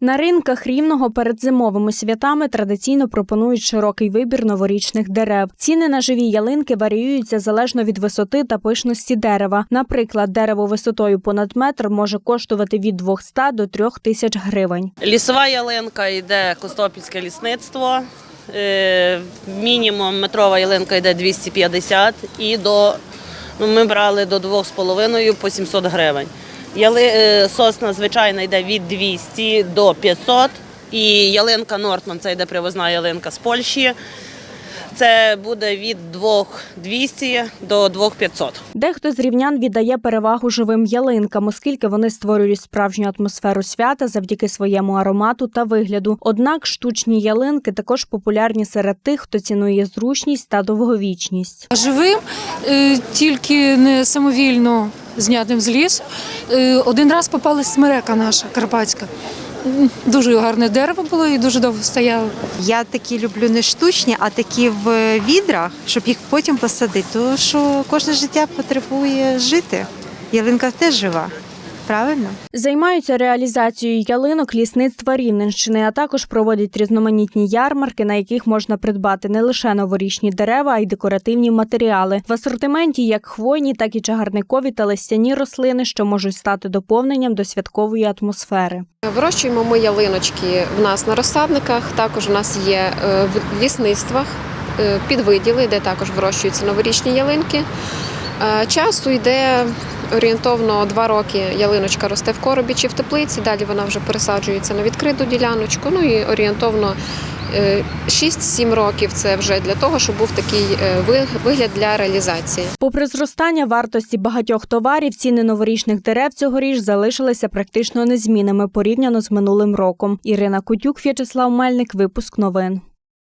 На ринках рівного перед зимовими святами традиційно пропонують широкий вибір новорічних дерев. Ціни на живі ялинки варіюються залежно від висоти та пишності дерева. Наприклад, дерево висотою понад метр може коштувати від 200 до 3 тисяч гривень. Лісова ялинка йде Костопільське лісництво. Е, Мінімум метрова ялинка йде 250 і до ну, ми брали до 2,5 по 700 гривень. Яли, е, сосна звичайна йде від 200 до 500. І ялинка Нортман, це йде привозна ялинка з Польщі. Це буде від 2200 до 2500. Дехто з рівнян віддає перевагу живим ялинкам, оскільки вони створюють справжню атмосферу свята завдяки своєму аромату та вигляду. Однак штучні ялинки також популярні серед тих, хто цінує зручність та довговічність. Живим, е, тільки не самовільно знятим з лісу. Е, Один раз попалась смерека наша карпатська. Дуже гарне дерево було і дуже довго стояло. Я такі люблю не штучні, а такі в відрах, щоб їх потім посадити. Тому що кожне життя потребує жити. Ялинка теж жива. Правильно? Займаються реалізацією ялинок лісництва Рівненщини, а також проводять різноманітні ярмарки, на яких можна придбати не лише новорічні дерева, а й декоративні матеріали. В асортименті як хвойні, так і чагарникові та листяні рослини, що можуть стати доповненням до святкової атмосфери. Вирощуємо ми ялиночки в нас на розсадниках. Також у нас є е, в лісництвах е, підвиділи, де також вирощуються новорічні ялинки. Е, Часу йде орієнтовно два роки. Ялиночка росте в коробі чи в теплиці. Далі вона вже пересаджується на відкриту діляночку. Ну і орієнтовно е, 6-7 років це вже для того, щоб був такий е, вигляд для реалізації. Попри зростання вартості багатьох товарів, ціни новорічних дерев цьогоріч залишилися практично незмінними порівняно з минулим роком. Ірина Кутюк, В'ячеслав Мельник, випуск новин.